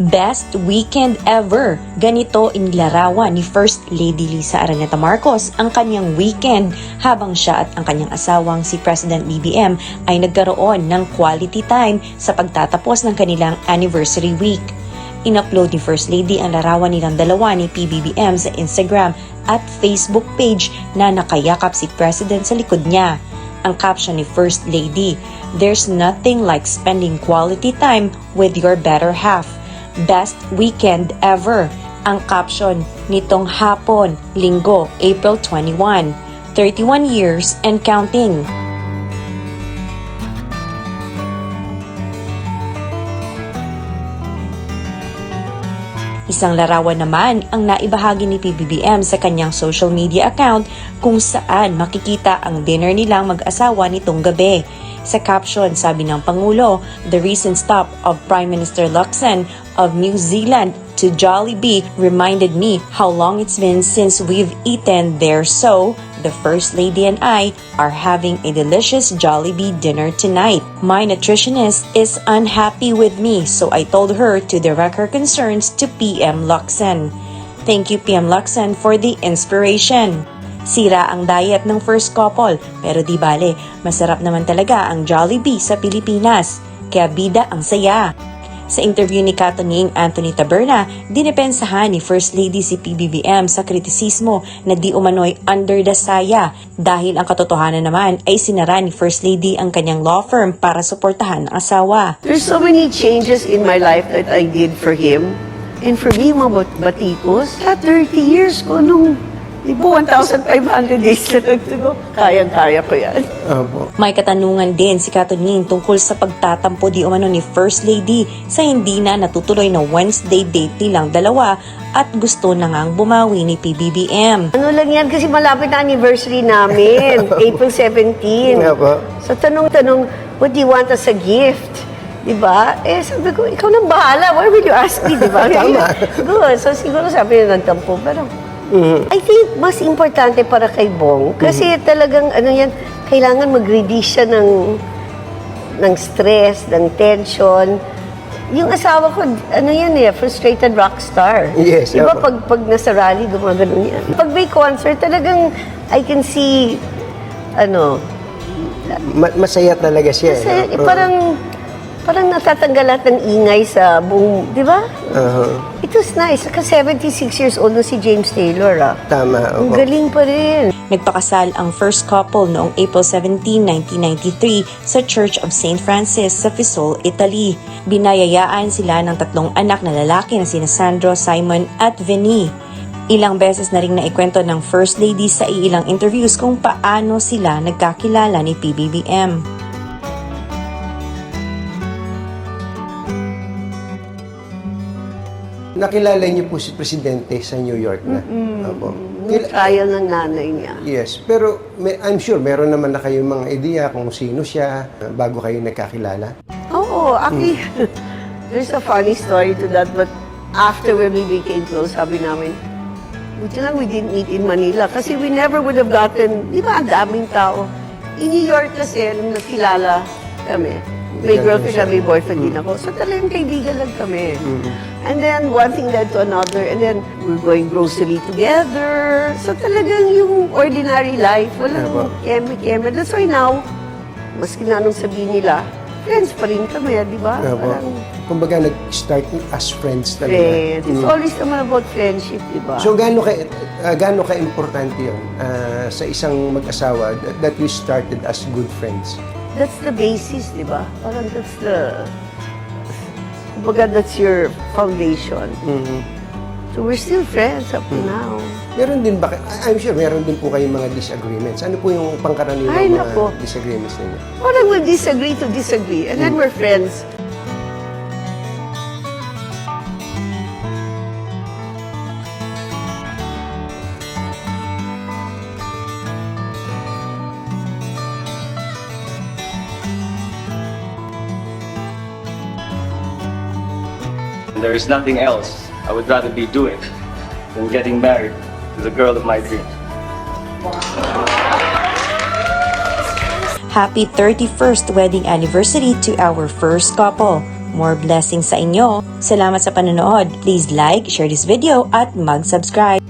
Best weekend ever! Ganito inilarawan ni First Lady Lisa Araneta Marcos ang kanyang weekend habang siya at ang kanyang asawang si President BBM ay nagkaroon ng quality time sa pagtatapos ng kanilang anniversary week. In-upload ni First Lady ang larawan nilang dalawa ni PBBM sa Instagram at Facebook page na nakayakap si President sa likod niya. Ang caption ni First Lady, There's nothing like spending quality time with your better half. Best weekend ever. Ang caption nitong hapon, linggo, April 21. 31 years and counting. Isang larawan naman ang naibahagi ni PBBM sa kanyang social media account kung saan makikita ang dinner nilang mag-asawa nitong gabi. Sa caption, sabi ng Pangulo, the recent stop of Prime Minister Luxon of New Zealand to Jollibee reminded me how long it's been since we've eaten there so the First Lady and I are having a delicious Jollibee dinner tonight. My nutritionist is unhappy with me so I told her to direct her concerns to PM Luxon. Thank you PM Luxon for the inspiration. Sira ang diet ng first couple pero di bale, masarap naman talaga ang Jollibee sa Pilipinas. Kaya bida ang saya. Sa interview ni Katoning Anthony Taberna, dinipensahan ni First Lady si PBBM sa kritisismo na di umano'y under the saya dahil ang katotohanan naman ay sinara ni First Lady ang kanyang law firm para suportahan ang asawa. There's so many changes in my life that I did for him. And for me, mga bat- batikos, at 30 years ko nung, di ba, 1,500 days na nagtugo. Kayang-kaya ko yan. Opo. May katanungan din si Katoning tungkol sa pagtatampo di umano ni First Lady sa hindi na natutuloy na Wednesday date nilang dalawa at gusto na ngang bumawi ni PBBM. Ano lang yan, kasi malapit na anniversary namin, April 17. Nga po. So tanong-tanong, what do you want as a gift? Di ba? Eh, sabi ko, ikaw nang bahala. Why will you ask me? Di ba? Tama. Good. So siguro sabi niya nagtampo. Pero I think mas importante para kay Bong kasi talagang ano yan, kailangan mag-release siya ng ng stress, ng tension. Yung asawa ko, ano yan eh, frustrated rock star. Yes, Di ba opo. pag, pag nasa rally, gumagano yan. Pag may concert, talagang I can see, ano, Ma- masaya talaga siya. eh. eh, parang, parang natatanggal lahat ng ingay sa buong, di ba? Uh-huh. It was nice. Kasi 76 years old na si James Taylor, ah. Tama. Ang Opo. galing pa rin. Nagpakasal ang first couple noong April 17, 1993 sa Church of St. Francis sa Fisol, Italy. Binayayaan sila ng tatlong anak na lalaki na sina Sandro, Simon at Vinny. Ilang beses na rin naikwento ng First Lady sa ilang interviews kung paano sila nagkakilala ni PBBM. Nakilala niyo po si Presidente sa New York na. Opo. Yung Kila- trial ng nanay niya. yes, pero may, I'm sure meron naman na kayong mga idea kung sino siya uh, bago kayo nagkakilala. Oo, actually, there's a funny story to that, but after when we became close, sabi namin, buti lang we didn't meet in Manila kasi we never would have gotten, di ba, ang daming tao. In New York kasi, nung nakilala kami, may girlfriend siya. may boyfriend din ako. So talagang kaibigan lang kami. And then one thing led to another, and then we're going grocery together. So talagang yung ordinary life, Diba? walang keme-keme. That's why now, maski na anong sabihin nila, friends pa rin kami, di ba? Opo. Parang Kumbaga nag-start as friends talaga. friends. It's Mm. always naman about friendship, di ba? So gaano ka uh, gaano ka importante 'yon ah, sa isang mag-asawa that, that you started as good friends? That's the basis, di ba? Parang that's the, kumbaga that's your foundation. Mhm. So we're still friends up to now. Meron din ba kay- I'm sure meron din po kayong mga disagreements. Ano po yung pangkaraniwang Ay, mga nako. disagreements ninyo? Parang we'll disagree to disagree, and then we're friends. There is nothing else I would rather be doing than getting married to the girl of my dreams. Happy 31st wedding anniversary to our first couple. More blessings sa inyo. Salamat sa panonood. Please like, share this video at mag-subscribe.